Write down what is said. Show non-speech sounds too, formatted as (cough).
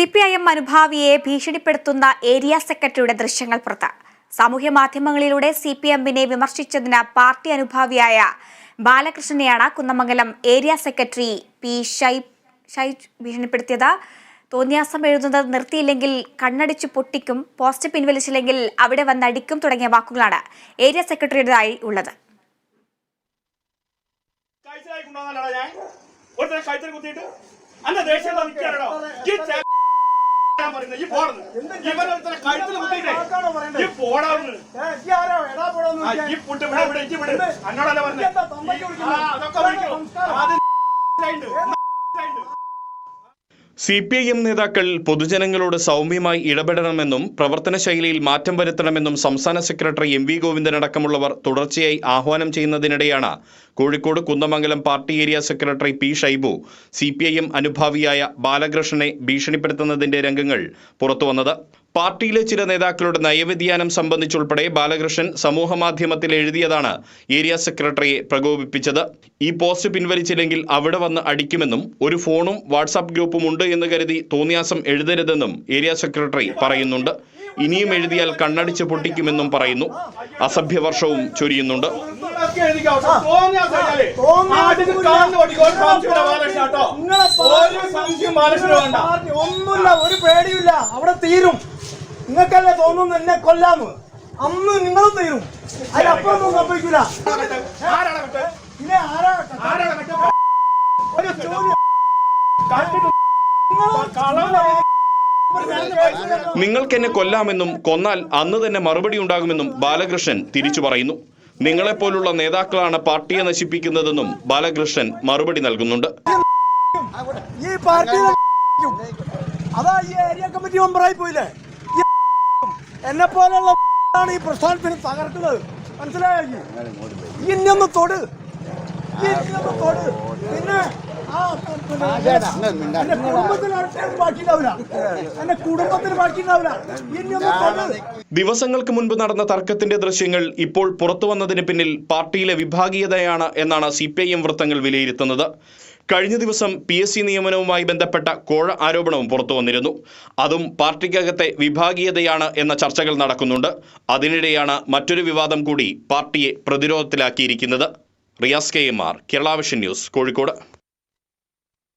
C P I M അനുഭാവിയെ ഭീഷണിപ്പെടുത്തുന്ന area secretary ദൃശ്യങ്ങൾ പുറത്ത്. സാമൂഹ്യ മാധ്യമങ്ങളിലൂടെ സി പി എമ്മിനെ വിമർശിച്ചതിന് പാർട്ടി അനുഭാവിയായ ബാലകൃഷ്ണനെയാണ് Kunnamangalam area secretary P Shai Shai ഭീഷണിപ്പെടുത്തിയത്. തോന്നിയാസം എഴുതുന്നത് നിർത്തിയില്ലെങ്കിൽ കണ്ണടിച്ചു പൊട്ടിക്കും പോസ്റ്റ് പിൻവലിച്ചില്ലെങ്കിൽ അവിടെ വന്നടിക്കും തുടങ്ങിയ വാക്കുകളാണ് ഏരിയ സെക്രട്ടറിയുടേതായി ഉള്ളത്. ഒരു കുത്തിയിട്ട്? അന്റെ ദേഷ്യം പറയുന്നത്? ഈ പോടുന്നു ഇവനെ ഒരുത്തനെ കഴുത്തിൽ കുത്തിയിട്ടേ. ഈ പോടാവുന്നു ഈ പുട്ട് ഇവിടെ ഇവിടെ ഇജ്ജ് വിട് എന്നോടല്ല പറഞ്ഞത് അതൊക്കെ വിളിക്കും. അത്. (laughs) സി പി ഐ എം നേതാക്കൾ പൊതുജനങ്ങളോട് സൗമ്യമായി ഇടപെടണമെന്നും പ്രവർത്തന ശൈലിയിൽ മാറ്റം വരുത്തണമെന്നും സംസ്ഥാന സെക്രട്ടറി എം വി ഗോവിന്ദൻ അടക്കമുള്ളവർ തുടർച്ചയായി ആഹ്വാനം ചെയ്യുന്നതിനിടെയാണ് Kozhikode Kundamangalam party area secretary P Shaibu C P I M അനുഭാവിയായ ബാലകൃഷ്ണനെ ഭീഷണിപ്പെടുത്തുന്നതിന്റെ രംഗങ്ങൾ പുറത്തുവന്നത്. പാർട്ടിയിലെ ചില നേതാക്കളുടെ നയവ്യതിയാനം സംബന്ധിച്ചുൾപ്പെടെ ബാലകൃഷ്ണൻ സമൂഹമാധ്യമത്തിൽ എഴുതിയതാണ് ഏരിയ സെക്രട്ടറിയെ പ്രകോപിപ്പിച്ചത്. ഈ പോസ്റ്റ് പിൻവലിച്ചില്ലെങ്കിൽ അവിടെ വന്ന് അടിക്കുമെന്നും ഒരു ഫോണും വാട്സാപ്പ് ഗ്രൂപ്പും ഉണ്ട് എന്ന് കരുതി തോന്നിയാസം എഴുതരുതെന്നും ഏരിയ സെക്രട്ടറി പറയുന്നുണ്ട്. ഇനിയും എഴുതിയാൽ കണ്ണടിച്ച് പൊട്ടിക്കുമെന്നും പറയുന്നു. അസഭ്യവർഷവും ചൊരിയുന്നുണ്ട്. ഒന്നുമില്ല ഒരു പേടിയില്ല അവിടെ തീരും. നിങ്ങൾക്കല്ലേ തോന്നുന്നു എന്നെ കൊല്ലാന്ന്? അന്ന് നിങ്ങളും തീരും. അതിലപ്പുറമൊന്നും കണ്ടിട്ട് നിങ്ങൾക്ക് എന്നെ കൊല്ലാമെന്നും കൊന്നാൽ അന്ന് തന്നെ മറുപടി ഉണ്ടാകുമെന്നും ബാലകൃഷ്ണൻ തിരിച്ചു പറയുന്നു. നിങ്ങളെപ്പോലുള്ള നേതാക്കളാണ് പാർട്ടിയെ നശിപ്പിക്കുന്നതെന്നും ബാലകൃഷ്ണൻ മറുപടി നൽകുന്നുണ്ട്. ഈ പാർട്ടി അതാ ഈ ഏരിയ കമ്മിറ്റി മെമ്പറായി പോയില്ലേ? എന്നെ പോലുള്ള ആണ് ഈ പ്രസ്ഥാനത്തിന് തകർക്കുന്നത്. മനസ്സിലായോ? ഇന്നൊന്ന് തൊട്. ഇന്നൊന്ന് തൊട്. പിന്നെ ആ പിന്നെ എന്റെ കുടുംബത്തിന് ആർക്കും ബാക്കിയുണ്ടാവില്ല. എന്റെ കുടുംബത്തിന് ബാക്കിയുണ്ടാവില്ല. ഇന്നൊന്ന് തൊട്. ദിവസങ്ങൾക്ക് മുൻപ് നടന്ന തർക്കത്തിന്റെ ദൃശ്യങ്ങൾ ഇപ്പോൾ പുറത്തു വന്നതിന് പിന്നിൽ പാർട്ടിയിലെ വിഭാഗീയതയാണ് എന്നാണ് സി പി ഐ എം വൃത്തങ്ങൾ വിലയിരുത്തുന്നത്. കഴിഞ്ഞ ദിവസം പി എസ് സി നിയമനവുമായി ബന്ധപ്പെട്ട കോഴ ആരോപണവും പുറത്തു വന്നിരുന്നു. അതും പാർട്ടിക്കകത്തെ വിഭാഗീയതയാണ് എന്ന ചർച്ചകൾ നടക്കുന്നുണ്ട്. അതിനിടെയാണ് മറ്റൊരു വിവാദം കൂടി പാർട്ടിയെ പ്രതിരോധത്തിലാക്കിയിരിക്കുന്നത്. Riyas K M R Kerala Vision news Kozhikode.